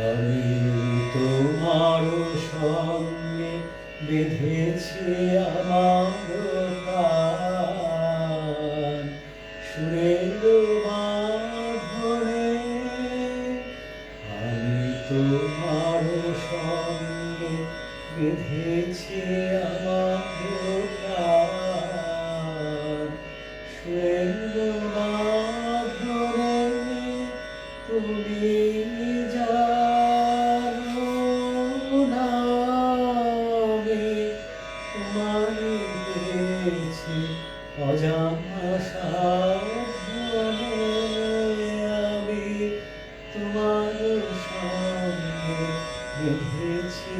আমি তোমার সঙ্গে বেঁধেছি আমার সুরের বাঁধনে আমি তোমার সঙ্গে বেঁধেছি আমার আমি তোমায় পেয়েছি অজানা সাধনে আমি তোমার সঙ্গে বেঁধেছি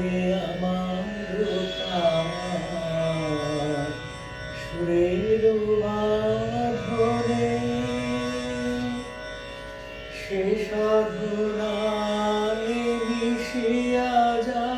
সে সাধনায় মিশিয়া যায়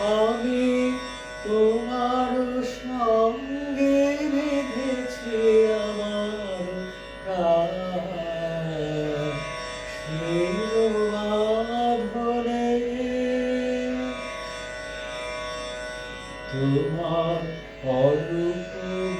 আমি তোমার সঙ্গে বেঁধেছি আমার ধরে তোমার অরূপ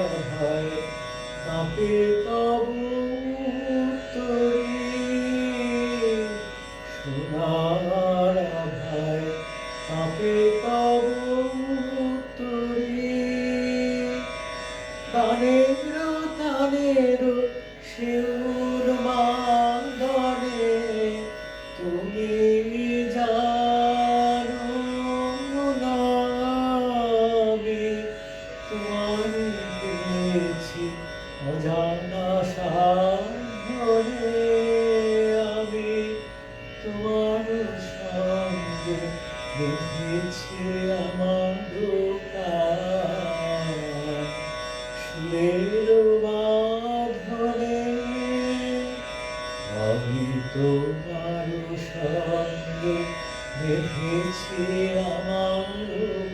কাঁপে তবু তরি সোনার ভাই কাঁপে তবু তরি তানের আমি তোমার সঙ্গে দেখেছি আমার